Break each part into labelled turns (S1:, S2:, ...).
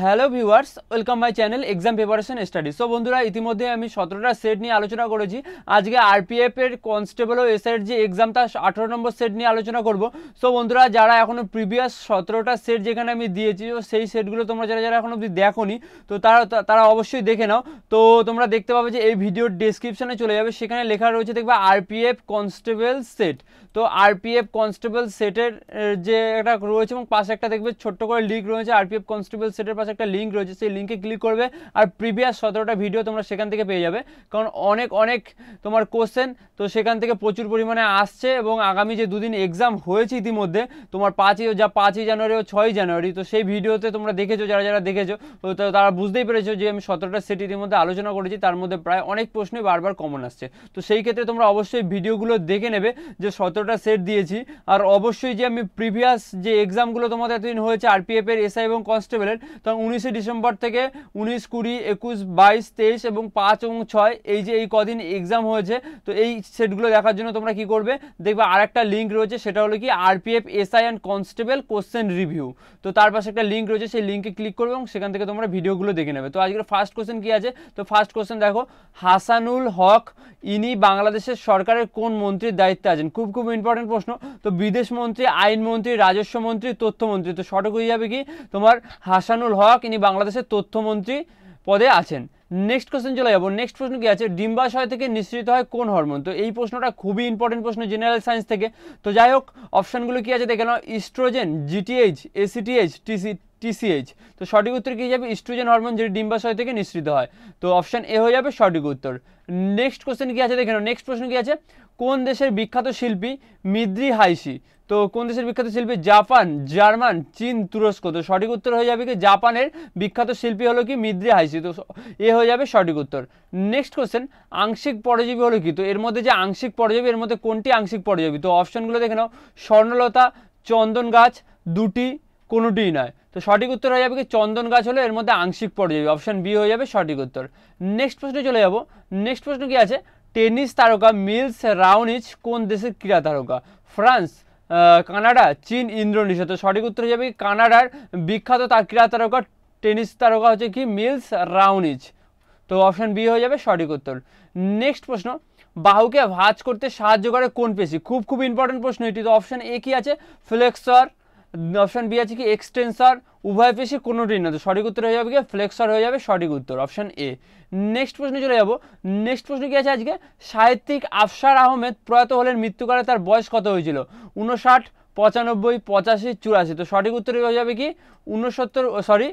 S1: Hello viewers welcome my channel exam preparation study so বন্ধুরা, ইতিমধ্যে আমি সতেরোটা সেট নিয়ে আলোচনা করেছি। আজকে আরপিএফ এর কনস্টেবল ও এসআইয়ের যে এক্সাম তা আঠারো নম্বর সেট নিয়ে আলোচনা করব। সো বন্ধুরা, যারা এখনও প্রিভিয়াস সতেরোটা সেট যেখানে আমি দিয়েছি, তো সেই সেটগুলো তোমরা যারা যারা এখন অবধি দেখোনি, তো তারা তারা অবশ্যই দেখে নাও। তো তোমরা দেখতে পাবে যে এই ভিডিওর ডেসক্রিপশনে চলে যাবে। সেখানে লেখা রয়েছে, দেখবে আরপিএফ কনস্টেবল সেট তো আরপিএফ কনস্টেবল সেটের যে একটা রয়েছে, এবং পাশে একটা দেখবে ছোট্ট করে লিঙ্ক রয়েছে আরপিএফ কনস্টেবল সেটের পাশে একটা লিঙ্ক রয়েছে, সেই লিঙ্কে ক্লিক করবে আর প্রিভিয়াস সতেরোটা ভিডিও তোমরা সেখান থেকে পেয়ে যাবে। কারণ অনেক অনেক তোমার কোশ্চেন তো সেখান থেকে প্রচুর পরিমাণে আসছে এবং আগামী যে দুদিন এক্সাম হয়েছে ইতিমধ্যে, তোমার পাঁচই, যা পাঁচই জানুয়ারি ও ছয়ই জানুয়ারি, তো সেই ভিডিওতে তোমরা দেখেছ, যারা যারা দেখেছ, তো তারা বুঝতেই পেরেছ যে আমি সতেরোটা সেট ইতিমধ্যে আলোচনা করেছি, তার মধ্যে প্রায় অনেক প্রশ্নই বারবার কমন আসছে। তো সেই ক্ষেত্রে তোমরা অবশ্যই ভিডিওগুলো দেখে নেবে যে সতেরোটা সেট দিয়েছি, আর অবশ্যই যে আমি প্রিভিয়াস যে এক্সামগুলো তোমাদের এতদিন হয়েছে আরপিএফ এর এসআই এবং কনস্টেবলের তখন উনিশে ডিসেম্বর থেকে উনিশ, কুড়ি, একুশ, বাইশ, তেইশ এবং পাঁচ এবং ছয় এই যে এই কদিন এক্সাম হয়েছে, তো এই সেটগুলো দেখার জন্য তোমরা কি করবে? দেখবে আর একটা লিঙ্ক রয়েছে, সেটা হলো কি RPF SI and constable question review তো তার পাশে একটা লিঙ্ক রয়েছে, সেই লিঙ্কে ক্লিক করবে এবং সেখান থেকে তোমরা ভিডিওগুলো দেখে নেবে। তো আজকের ফার্স্ট কোশ্চেন কি আছে? তো ফার্স্ট কোশ্চেন দেখো, হাসানুল হক, ইনি বাংলাদেশের সরকারের কোন মন্ত্রীর দায়িত্বে আছেন? খুব খুব ইম্পর্টেন্ট প্রশ্ন। তো বিদেশ মন্ত্রী আইনমন্ত্রী রাজস্ব মন্ত্রী তথ্যমন্ত্রী তো সঠিক হয়ে যাবে কি? তোমার হাসানুল হক ইনি বাংলাদেশের তথ্যমন্ত্রী পদে আছেন। নেক্সট কোশ্চেন চলে যাব। নেক্সট প্রশ্ন কি আছে? ডিম্বাশয় থেকে নিঃসৃত হয় কোন হরমোন তো এই প্রশ্নটা খুবই ইম্পর্টেন্ট প্রশ্ন জেনারেল সায়েন্স থেকে। তো যাই হোক অপশানগুলো কি আছে দেখে নাও। Estrogen GTH ACTH TC TCH তো সঠিক উত্তর কি যাবে? ইস্ট্রোজেন হরমোন যেটি ডিম্বাশয় থেকে নিঃসৃত হয়। তো অপশান এ হয়ে যাবে সঠিক উত্তর। নেক্সট কোশ্চেন কি আছে দেখে নাও। নেক্সট প্রশ্ন কি আছে? কোন দেশের বিখ্যাত শিল্পী মিদ্রি হাইসি তো কোন দেশের বিখ্যাত শিল্পী? জাপান, জার্মান, চীন, তুরস্ক। তো সঠিক উত্তর হয়ে যাবে কি জাপানের বিখ্যাত শিল্পী হলো কি মিদ্রি হাইসি তো এ হয়ে যাবে সঠিক উত্তর। নেক্সট কোশ্চেন আংশিক পরজীবী হলো কি? তো এর মধ্যে যে আংশিক পরজীবী, এর মধ্যে কোনটি আংশিক পরজীবী? তো অপশনগুলো দেখে নাও। স্বর্ণলতা, চন্দন গাছ, দুটি, কোনোটিই নয়। তো সঠিক উত্তর হয়ে যাবে কি? চন্দন গাছ হলো এর মধ্যে আংশিক পরজীবী। অপশন বি হয়ে যাবে সঠিক উত্তর। নেক্সট প্রশ্নে চলে যাব। নেক্সট প্রশ্ন কি আছে? টেনিস তারকা মিলস রাউনিচ কোন দেশের ক্রীড়া তারকা? ফ্রান্স কানাডা, চীন ইন্দ্রোনেশিয়া তো সঠিক উত্তর যাবে কানাডার বিখ্যাত তার ক্রীড়া তারকা, টেনিস তারকা হচ্ছে কি মিলস রাউনিচ। তো অপশন বি হয়ে যাবে সঠিক উত্তর। নেক্সট প্রশ্ন, বাহুকে ভাঁজ করতে সাহায্য করে কোন পেশি? খুব খুব ইম্পর্টেন্ট প্রশ্ন এটি। তো অপশন এ কি আছে? ফ্লেক্সর অপশন বি আছে কি? এক্সটেন্সার উভয় পেশি কোনোটি না তো সঠিক উত্তর হয়ে যাবে কি ফ্লেক্সার হয়ে যাবে সঠিক উত্তর অপশন এ নেক্সট প্রশ্নে চলে যাব। নেক্সট প্রশ্ন কি আছে আজকে? সাহিত্যিক আফসার আহমেদ প্রয়াত হলেন মৃত্যুকালে তার বয়স কত হয়েছিল? উনষাট পঁচানব্বই, পঁচাশি, চুরাশি। তো সঠিক উত্তর হয়ে যাবে কি? উনসত্তর সরি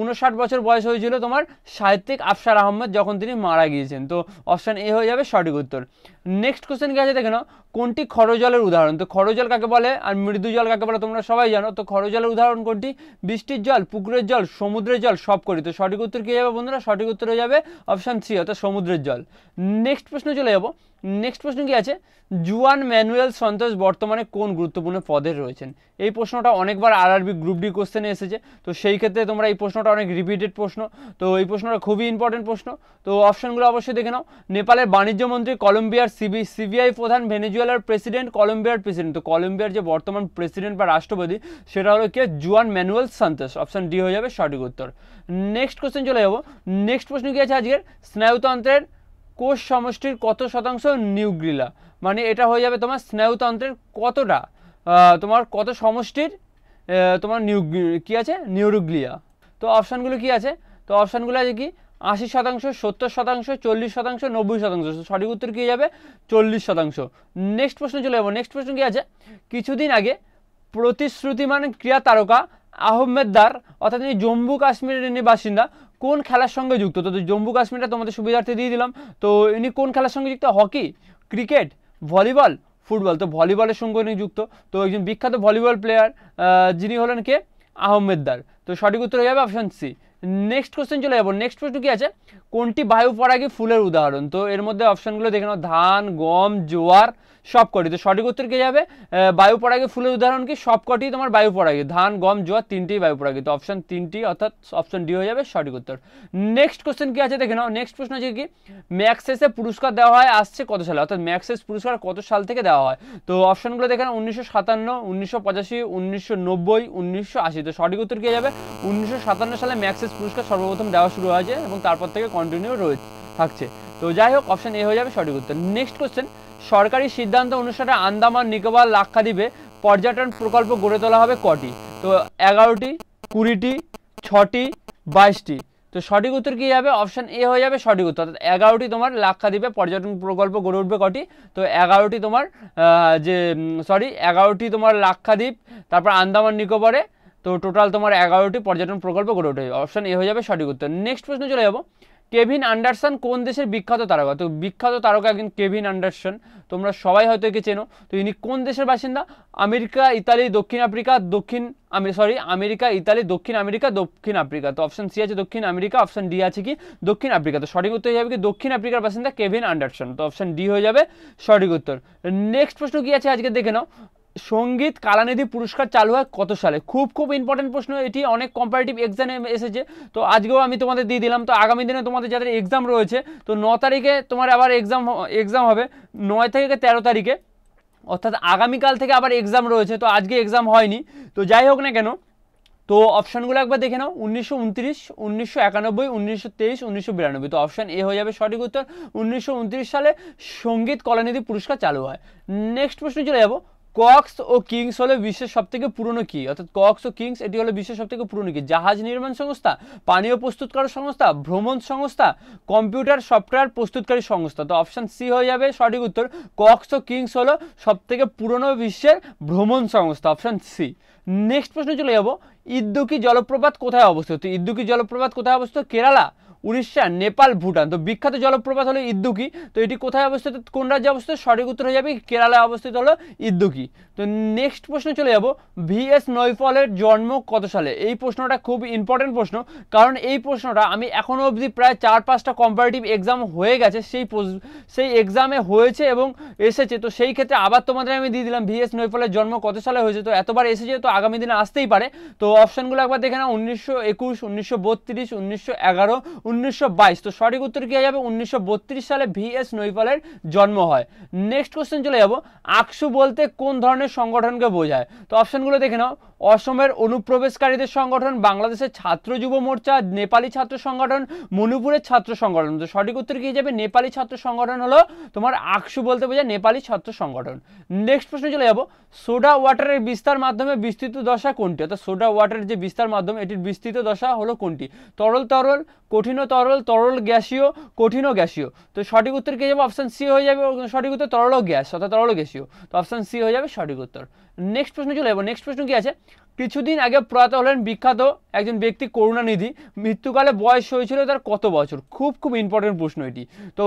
S1: উনষাট বছর বয়স হয়েছিল তোমার সাহিত্যিক আফসার আহমেদ যখন তিনি মারা গিয়েছেন। তো অপশান এ হয়ে যাবে সঠিক উত্তর। নেক্সট কোশ্চেন কি আছে দেখে নাও। কোনটি খরজলের উদাহরণ? তো খরজল কাকে বলে? আর মৃদু জল কাকে বলে? তোমরা সবাই জানো। তো খরজলের উদাহরণ কোনটি? বৃষ্টির জল, পুকুরের জল, সমুদ্রের জল, সব করি। তো সঠিক উত্তর কী যাবে বন্ধুরা? সঠিক উত্তর হয়ে যাবে অপশান সি অর্থাৎ সমুদ্রের জল। নেক্সট প্রশ্ন চলে যাব। নেক্সট প্রশ্ন কি আছে? জুয়ান ম্যানুয়েল সন্তোষ বর্তমানে কোন গুরুত্বপূর্ণ পদে রয়েছেন? এই প্রশ্নটা অনেকবার আরআরবি গ্রুপ ডি কোশ্চেনে এসেছে। তো সেই ক্ষেত্রে তোমরা এই প্রশ্নটা অনেক রিপিটেড প্রশ্ন। তো এই প্রশ্নটা খুবই ইম্পর্টেন্ট প্রশ্ন। তো অপশনগুলো অবশ্যই দেখে নাও। নেপালের বাণিজ্য মন্ত্রী কলম্বিয়ার সিবি, সিবিআই প্রধান ভেনেজুয়েলার প্রেসিডেন্ট, কলম্বিয়ার প্রেসিডেন্ট। তো কলম্বিয়ার যে বর্তমান প্রেসিডেন্ট বা রাষ্ট্রপতি, সেটা হলো কে? Juan Manuel Santos. Option D হয়ে যাবে সঠিক উত্তর। নেক্সট কোশ্চেন চলে যাব। নেক্সট প্রশ্ন কি আছে আজকের? স্নায়ুতন্ত্রের কোষ সমষ্টির কত শতাংশ নিউগ্রিলা মানে এটা হয়ে যাবে তোমার স্নায়ুতন্ত্রের কতটা? তোমার কত সমষ্টির তোমার নিউ কী আছে? নিউরোগ্লিয়া তো অপশানগুলো কি আছে? তো অপশানগুলো আছে কি? আশি শতাংশ, সত্তর শতাংশ, চল্লিশ শতাংশ, নব্বই শতাংশ। সঠিক উত্তর কী যাবে? চল্লিশ শতাংশ। নেক্সট প্রশ্ন চলে যাব। নেক্সট প্রশ্ন কী আছে? কিছুদিন আগে প্রতিশ্রুতিমান ক্রিয়া তারকা আহমেদদার অর্থাৎ তিনি জম্মু কাশ্মীরের বাসিন্দা, কোন খেলার সঙ্গে যুক্ত? তো জম্মু কাশ্মীরটা তোমাদের সুবিধার্থে দিয়ে দিলাম। তো, ইনি কোন খেলার সঙ্গে যুক্ত? Hockey, cricket, volleyball, football. তো, ভলিবলের সঙ্গে উনি যুক্ত। তো, একজন বিখ্যাত ভলিবল প্লেয়ার যিনি হলেন কে? আহমেদদার তো, সঠিক উত্তর হয়ে যাবে অপশান সি। নেক্সট কোশ্চেন চলে যাব। নেক্সট প্রশ্ন কি আছে? কোনটি বায়ু পরাগী ফুলের উদাহরণ? তো এর মধ্যে অপশানগুলো দেখে নাও। ধান, গম, জোয়ার সবকটি তো সঠিক উত্তর কে যাবে? বায়ু পরাগী ফুলের উদাহরণ কি? সবকটি তোমার বায়ু পরাগী ধান, গম, জোয়ার, তিনটেই বায়ু পরাগী তো অপশন তিনটি অর্থাৎ অপশন ডি হয়ে যাবে, সঠিক উত্তর। নেক্সট কোশ্চেন কি আছে? দেখে নাও। নেক্সট প্রশ্ন আছে কি? ম্যাক্সেসে পুরস্কার দেওয়া হয় আসছে কত সালে? অর্থাৎ ম্যাক্সেস পুরস্কার কত সাল থেকে দেওয়া হয়? তো অপশনগুলো দেখে নাও। উনিশশো সাতান্ন, উনিশশো পঁচাশি, উনিশশো নব্বই, উনিশশো আশি। তো সঠিক উত্তর কি যাবে? উনিশশো সাতান্ন সালে ম্যাক্সেস পুরস্কার সর্বপ্রথম দেওয়া শুরু হয়েছে এবং তারপর থেকে কন্টিনিউ রয়েছে থাকছে। তো যাই হোক অপশন এ হয়ে যাবে, সঠিক উত্তর। নেক্সট কোশ্চেন সরকারি সিদ্ধান্ত অনুসারে আন্দামান, নিকোবর, লাক্ষাদ্বীপে পর্যটন প্রকল্প গড়ে তোলা হবে কটি? তো এগারোটি, কুড়িটি, ছটি, বাইশটি। তো সঠিক উত্তর কী হবে অপশন এ হয়ে যাবে সঠিক উত্তর। অর্থাৎ এগারোটি তোমার লাক্ষাদ্বীপে পর্যটন প্রকল্প গড়ে উঠবে কটি? তো এগারোটি তোমার যে সরি এগারোটি তোমার লাক্ষাদ্বীপ, তারপর আন্দামান, নিকোবরে, তো টোটাল তোমার এগারোটি পর্যটন প্রকল্প গড়ে উঠবে। অপশন এ হয়ে যাবে সঠিক উত্তর। নেক্সট প্রশ্ন চলে যাব। কেভিন আন্ডারসন কোন দেশের বিখ্যাত তারকা? তো বিখ্যাত তারকা কিন্তু কেভিন আন্ডারসন তোমরা সবাই হয়তো একে চেনো। তো ইনি কোন দেশের বাসিন্দা? আমেরিকা, ইতালি, দক্ষিণ আফ্রিকা, দক্ষিণ আমি সরি আমেরিকা, ইতালি, দক্ষিণ আমেরিকা, দক্ষিণ আফ্রিকা। তো অপশন সি আছে দক্ষিণ আমেরিকা অপশন ডি আছে কি? দক্ষিণ আফ্রিকা। তো সঠিক উত্তর হয়ে যাবে কি? দক্ষিণ আফ্রিকার বাসিন্দা কেভিন আন্ডারসন তো অপশন ডি হয়ে যাবে সঠিক উত্তর। নেক্সট প্রশ্ন কি আছে? আজকে দেখে নাও। সংগীত কালানিধি পুরস্কার চালু হয় কত সালে? খুব খুব ইম্পর্টেন্ট প্রশ্ন এটি, অনেক কম্পারেটিভ এক্সামে এসেছে। তো আজকেও আমি তোমাদের দিয়ে দিলাম। তো আগামী দিনে তোমাদের যাদের এক্সাম রয়েছে, তো ন তারিখে তোমার আবার এক্সাম এক্সাম হবে। নয় থেকে তেরো তারিখে। অর্থাৎ আগামীকাল থেকে আবার এক্সাম রয়েছে। তো আজকে এক্সাম হয়নি। তো যাই হোক না কেন, তো অপশানগুলো একবার দেখে নাও। উনিশশো উনত্রিশ, উনিশশো একানব্বই, উনিশশো তেইশ, উনিশশো বিরানব্বই। তো অপশান এ হয়ে যাবে সঠিক উত্তর। উনিশশো উনত্রিশ সালে সংগীত কলানিধি পুরস্কার চালু হয়। নেক্সট প্রশ্ন চলে যাব। কক্স ও কিংস হলো বিশ্বের সবথেকে পুরনো কি অর্থাৎ কক্স ও কিংস এটি হলো বিশ্বের সবথেকে পুরনো কি জাহাজ নির্মাণ সংস্থা, পানীয় প্রস্তুতকারক সংস্থা, ভ্রমণ সংস্থা, কম্পিউটার, সফটওয়্যার প্রস্তুতকারী সংস্থা। তো অপশন সি হয়ে যাবে সঠিক উত্তর কক্স ও কিংস হলো সবথেকে পুরনো বিশ্বের ভ্রমণ সংস্থা অপশন সি নেক্সট প্রশ্ন চলে যাব ইদ্দুকি জলপ্রপাত কোথায় অবস্থিত? তো ইদ্দুকি জলপ্রপাত কোথায় অবস্থিত? কেরালা। উড়িষ্যা, নেপাল, ভুটান। তো বিখ্যাত জলপ্রপাত হলো ইদ্দুকি তো এটি কোথায় অবস্থিত? কোন রাজ্যে অবস্থিত? সঠিক উত্তর হয়ে যাবে কেরালায় অবস্থিত হলো ইদ্দুকি তো নেক্সট প্রশ্ন চলে যাব। ভিএস নৈফলের জন্ম কত সালে? এই প্রশ্নটা খুব ইম্পর্টেন্ট প্রশ্ন। কারণ এই প্রশ্নটা আমি এখনও অবধি প্রায় চার পাঁচটা কম্পারেটিভ এক্সাম হয়ে গেছে। সেই সেই এক্সামে হয়েছে এবং এসেছে। তো সেই ক্ষেত্রে আবার তোমাদের আমি দিয়ে দিলাম ভিএস নৈফলের জন্ম কত সালে হয়েছে? তো এতবার এসেছে তো আগামী দিনে আসতেই পারে। তো অপশনগুলো একবার দেখে নাও। উনিশশো একুশ, উনিশশো বত্রিশ, উনিশশো এগারো উনিশশো বাইশ। তো সঠিক উত্তর কি হয়ে যাবে? উনিশশো বত্রিশ সালে ভি এস নৈপালের জন্ম হয়। নেক্সট কোশ্চেন চলে যাব। আকসু বলতে কোন ধরনের সংগঠনকে বোঝায়? তো অপশনগুলো দেখে নাও। অসমের অনুপ্রবেশকারীদের সংগঠন, বাংলাদেশের ছাত্র যুব মোর্চা, নেপালি ছাত্র সংগঠন, মণিপুরের ছাত্র সংগঠন। তো সঠিক উত্তর কি যাবে? নেপালি ছাত্র সংগঠন হলো তোমার আকশু বলতে বোঝায় নেপালি ছাত্র সংগঠন। নেক্সট প্রশ্ন চলে যাব। সোডা ওয়াটারের বিস্তার মাধ্যমে বিস্তৃত দশা কোনটি? অর্থাৎ সোডা ওয়াটারের যে বিস্তার মাধ্যম, এটির বিস্তৃত দশা হলো কোনটি? তরল তরল, কঠিন তরল তরল গ্যাসীয়, কঠিন গ্যাসীয়। তো সঠিক উত্তর কি যাবে? অপশন সি হয়ে যাবে। সঠিক উত্তর তরল গ্যাস, অর্থাৎ তরল গ্যাসীয়। তো অপশন সি হয়ে যাবে সঠিক উত্তর। নেক্সট প্রশ্ন চলে যাব। নেক্সট প্রশ্ন কি আছে? কিছুদিন আগে প্রয়াত হলেন বিখ্যাত একজন ব্যক্তি করুণানিধি। মৃত্যুকালে বয়স হয়েছিল তার কত বছর? খুব খুব ইম্পর্টেন্ট প্রশ্ন এটি। তো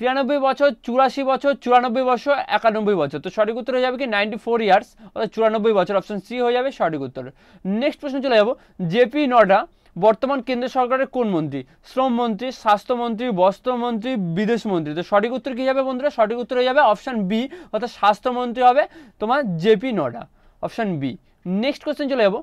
S1: তিরানব্বই বছর, চুরাশি বছর, চুরানব্বই বছর, একানব্বই বছর। তো সঠিক উত্তর হয়ে যাবে কি? নাইনটি ফোর ইয়ার্স অর্থাৎ চুরানব্বই বছর। অপশন সি হয়ে যাবে সঠিক উত্তর। নেক্সট প্রশ্ন চলে যাব। জেপি নড্ডা বর্তমান কেন্দ্র সরকারের কোন মন্ত্রী? শ্রমমন্ত্রী স্বাস্থ্যমন্ত্রী বস্ত্রমন্ত্রী বিদেশ মন্ত্রী। তো সঠিক উত্তর কী যাবে বন্ধুরা? সঠিক উত্তর হয়ে যাবে অপশান বি, অর্থাৎ স্বাস্থ্যমন্ত্রী হবে তোমার JP Nadda. Option B, next question চলে যাব।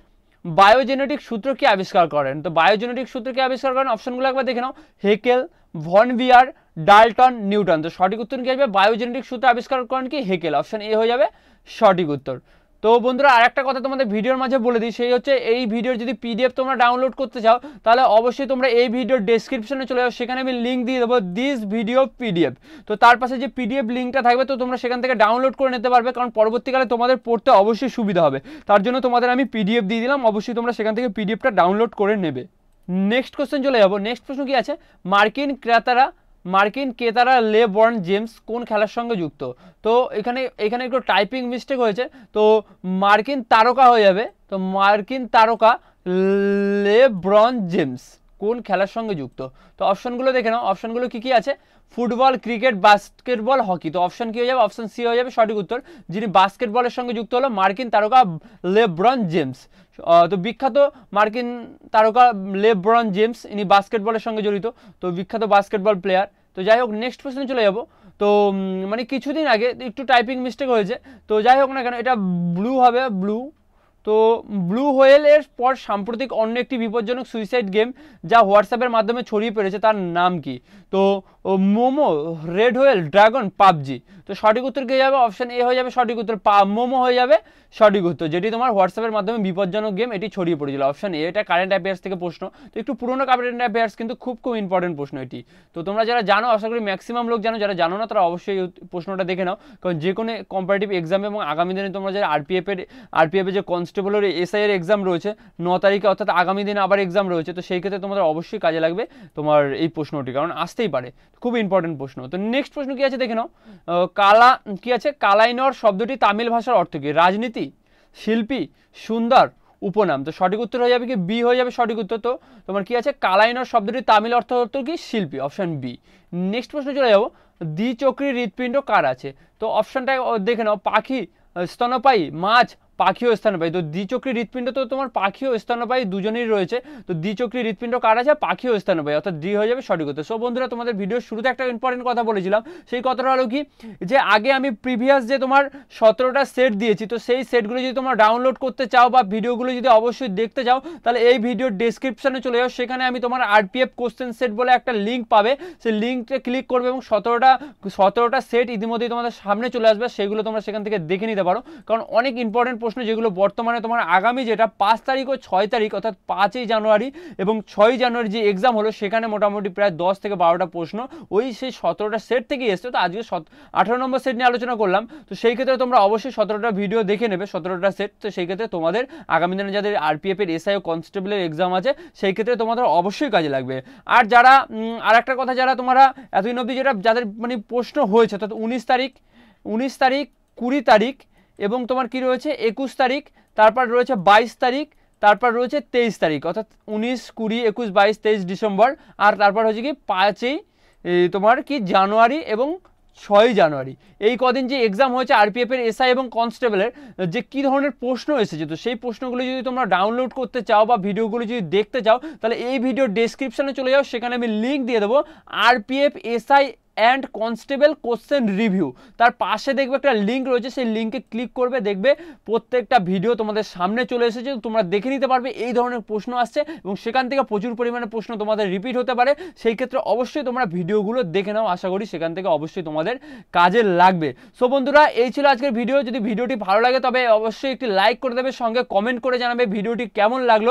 S1: বায়োজেনেটিক সূত্র কি আবিষ্কার করেন? তো বায়োজেনেটিক সূত্র কি আবিষ্কার করেন? অপশনগুলো একবার দেখে নাও। Haeckel, von Baer Dalton, Newton. তো সঠিক উত্তর কি আসবে? বায়োজেনেটিক সূত্র আবিষ্কার করেন কি? হেকেল। অপশন এ হয়ে যাবে সঠিক উত্তর। তো বন্ধুরা, আরেকটা কথা তোমাদের ভিডিওর মাঝে বলে দিই, সেই হচ্ছে এই ভিডিওর যদি পিডিএফ তোমরা ডাউনলোড করতে চাও, তাহলে অবশ্যই তোমরা এই ভিডিওর ডেসক্রিপশনে চলে যাও, সেখানে আমি লিঙ্ক দিয়ে দেবো দিস ভিডিও পিডিএফ তো তার পাশে যে পিডিএফ লিঙ্কটা থাকবে, তো তোমরা সেখান থেকে ডাউনলোড করে নিতে পারবে, কারণ পরবর্তীকালে তোমাদের পড়তে অবশ্যই সুবিধা হবে। তার জন্য তোমাদের আমি পিডিএফ দিয়ে দিলাম, অবশ্যই তোমরা সেখান থেকে পিডিএফটা ডাউনলোড করে নেবে। নেক্সট কোশ্চেন চলে যাব। নেক্সট প্রশ্ন কি আছে? মার্কিন ক্রেতারা মার্কিন ক্রেতারা লেবর্ন জেমস কোন খেলার সঙ্গে যুক্ত? তো এখানে এখানে একটু টাইপিং মিস্টেক হয়েছে। তো মার্কিন তারকা হয়ে যাবে। তো মার্কিন তারকা লে লেব্রন জেমস কোন খেলার সঙ্গে যুক্ত? তো অপশনগুলো দেখে নাও। অপশনগুলো কী কী আছে? Football, cricket, basketball, hockey. তো অপশন কি হয়ে যাবে? অপশন সি হয়ে যাবে, সঠিক উত্তর। যিনি বাস্কেটবলের সঙ্গে যুক্ত হলো মার্কিন তারকা লেব্রন জেমস। তো বিখ্যাত মার্কিন তারকা লেব্রন জেমস, ইনি বাস্কেটবলের সঙ্গে জড়িত। তো বিখ্যাত বাস্কেটবল প্লেয়ার তো যাই হোক নেক্সট প্রশ্নে চলে যাব। তো মানে কিছুদিন আগে একটু টাইপিং মিস্টেক হয়েছে। তো যাই হোক না কেন, এটা ব্লু হবে ব্লু তো ব্লু হোয়েলের পর সাম্প্রতিক অন্য একটি বিপজ্জনক সুইসাইড গেম যা হোয়াটসঅ্যাপের মাধ্যমে ছড়িয়ে পড়েছে, তার নাম কি? তো Momo red whale dragon PUBG. তো সঠিক উত্তর কে যাবে? অপশান এ হয়ে যাবে সঠিক উত্তর পা, মোমো হয়ে যাবে সঠিক উত্তর। যেটি তোমার হোয়াটসঅ্যাপের মাধ্যমে বিপজ্জনক গেম এটি ছড়িয়ে পড়েছিল। অপশন এ এটা কারেন্ট অ্যাফেয়ার্স থেকে প্রশ্ন। তো একটু পুরোনো কারেন্ট অ্যাফেয়ার্স কিন্তু খুব খুব ইম্পর্টেন্ট প্রশ্ন এটি। তো তোমরা যারা জানো, আশা করি ম্যাক্সিমাম লোক জানো, যারা জানো না, তারা অবশ্যই প্রশ্নটা দেখে নাও। কারণ যে কোনো কম্পারেটিভ এক্সাম এবং আগামী দিনে তোমরা যারা আরপিএফের আরপিএফের যে কনস্টেবলের এসআই এর এক্সাম রয়েছে, ন তারিখে অর্থাৎ আগামী দিনে আবার এক্সাম রয়েছে, তো সেই ক্ষেত্রে তোমাদের অবশ্যই কাজে লাগবে তোমার এই প্রশ্নটি। কারণ আসতেই পারে। খুব ইম্পর্টেন্ট প্রশ্ন। তো নেক্সট প্রশ্ন কি আছে দেখে নাও। কালা, কি আছে? কালাইনর শব্দটি তামিল ভাষার অর্থ কি? রাজনীতি, শিল্পী, সুন্দর, উপনাম। তো সঠিক উত্তর হয়ে যাবে কি? বি হয়ে যাবে সঠিক উত্তর। তো তোমার কি আছে? কালাইনর শব্দটি তামিল অর্থ অর্থ কি? শিল্পী অপশন বি নেক্সট প্রশ্ন চলে যাব। দ্বিচক্রী হৃৎপিণ্ড কার আছে? তো অপশনটা দেখে নাও। পাখি স্তনপায়ী মাছ পাখি ও স্তন্যপায়ী তো দ্বিচক্রী হৃৎপিণ্ড তো তোমার পাখিও স্তন্যপায়ী দুজনেই রয়েছে। তো দ্বিচক্রী হৃৎপিণ্ড কার আছে? পাখিও স্তন্যপায়ী অর্থাৎ ডি হয়ে যাবে সঠিক উত্তর। সো বন্ধুরা, তোমাদের ভিডিওর শুরুতে একটা ইম্পর্টেন্ট কথা বলেছিলাম। সেই কথাটা হলো কি? যে আগে আমি প্রিভিয়াস যে তোমার সতেরোটা সেট দিয়েছি, তো সেই সেটগুলো যদি তোমরা ডাউনলোড করতে চাও বা ভিডিওগুলো যদি অবশ্যই দেখতে চাও, তাহলে এই ভিডিওর ডেসক্রিপশনে চলে যাও। সেখানে আমি তোমার আরপিএফ কোশ্চেন সেট বলে একটা লিঙ্ক পাবে। সেই লিঙ্কটা ক্লিক করবে এবং সতেরোটা সতেরোটা সেট ইতিমধ্যেই তোমাদের সামনে চলে আসবে। সেগুলো তোমরা সেখান থেকে দেখে নিতে পারো। কারণ অনেক ইম্পর্টেন্ট প্রশ্ন যেগুলো বর্তমানে তোমার আগামী যেটা পাঁচ তারিখ ও ছয় তারিখ, অর্থাৎ পাঁচই জানুয়ারি এবং ছয়ই জানুয়ারি যে এক্সাম হলো, সেখানে মোটামুটি প্রায় দশ থেকে বারোটা প্রশ্ন। ওই সেই সতেরোটা সেট থেকেই এসছে। তো আজকে আঠারো নম্বর সেট নিয়ে আলোচনা করলাম। তো সেই ক্ষেত্রে তোমরা অবশ্যই সতেরোটা ভিডিও দেখে নেবে, সতেরোটা সেট তো সেই ক্ষেত্রে তোমাদের আগামী দিনে যাদের আরপিএফ এর এসআই ও কনস্টেবলের এক্সাম আছে, সেই ক্ষেত্রে তোমাদের অবশ্যই কাজে লাগবে। আর যারা আর একটা কথা, যারা তোমরা এতদিন অবধি যেটা, যাদের মানে প্রশ্ন হয়েছে, অর্থাৎ উনিশ তারিখ উনিশ তারিখ, কুড়ি তারিখ এবং তোমার কি রয়েছে? একুশ তারিখ, তারপর রয়েছে বাইশ তারিখ, তারপর রয়েছে তেইশ তারিখ, অর্থাৎ উনিশ, কুড়ি, একুশ, বাইশ, তেইশ ডিসেম্বর, আর তারপর হচ্ছে কি পাঁচই তোমার কি জানুয়ারি এবং ছয়ই জানুয়ারি। এই কদিন যে এক্সাম হয়েছে আরপিএফ এর এসআই এবং কনস্টেবলের যে কি ধরনের প্রশ্ন এসেছে, তো সেই প্রশ্নগুলো যদি তোমরা ডাউনলোড করতে চাও বা ভিডিওগুলো যদি দেখতে চাও, তাহলে এই ভিডিও ডেসক্রিপশনে চলে যাও, সেখানে আমি লিঙ্ক দিয়ে দেবো RPF SI and constable question review তার পাশে দেখবে একটা লিঙ্ক রয়েছে, সেই লিঙ্কে ক্লিক করবে, দেখবে প্রত্যেকটা ভিডিও তোমাদের সামনে চলে এসেছে, তোমরা দেখে নিতে পারবে, এই ধরনের প্রশ্ন আসছে এবং সেখান থেকে প্রচুর পরিমাণে প্রশ্ন তোমাদের রিপিট হতে পারে। সেই ক্ষেত্রে অবশ্যই তোমরা ভিডিওগুলো দেখে নাও, আশা করি সেখান থেকে অবশ্যই তোমাদের কাজে লাগবে। সো বন্ধুরা, এই ছিল আজকের ভিডিও যদি ভিডিওটি ভালো লাগে, তবে অবশ্যই একটি লাইক করে দেবে, সঙ্গে কমেন্ট করে জানাবে ভিডিওটি কেমন লাগল।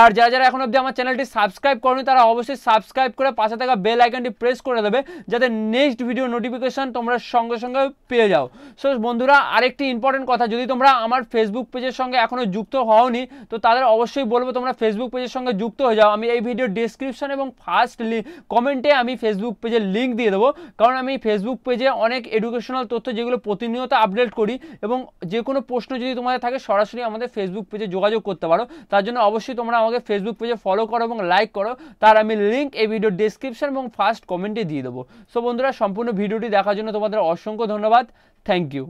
S1: আর যারা যারা এখন অবধি আমার চ্যানেলটি সাবস্ক্রাইব করনি, তারা অবশ্যই সাবস্ক্রাইব করে পাশে থাকা বেল আইকনটি প্রেস করে দেবে, যাতে নেক্সট ভিডিও নোটিফিকেশন তোমরা সঙ্গে সঙ্গে পেয়ে যাও। সো বন্ধুরা, আরেকটি ইম্পর্টেন্ট কথা, যদি তোমরা আমার ফেসবুক পেজের সঙ্গে এখনও যুক্ত হওনি, তো তাদের অবশ্যই বলব তোমরা ফেসবুক পেজের সঙ্গে যুক্ত হয়ে যাও। আমি এই ভিডিও ডিসক্রিপশন এবং ফার্স্ট কমেন্টে আমি ফেসবুক পেজের লিঙ্ক দিয়ে দেবো। কারণ আমি ফেসবুক পেজে অনেক এডুকেশনাল তথ্য যেগুলো প্রতিনিয়ত আপডেট করি এবং যে কোনো প্রশ্ন যদি তোমাদের থাকে, সরাসরি আমাদের ফেসবুক পেজে যোগাযোগ করতে পারো। তার জন্য অবশ্যই তোমরা আমাকে ফেসবুক পেজে ফলো করো এবং লাইক করো। তার আমি লিঙ্ক এই ভিডিও ডিসক্রিপশন এবং ফার্স্ট কমেন্টে দিয়ে দেবো। সো বন্ধুরা সম্পূর্ণ ভিডিওটি দেখার জন্য তোমাদের অসংখ্য ধন্যবাদ। Thank you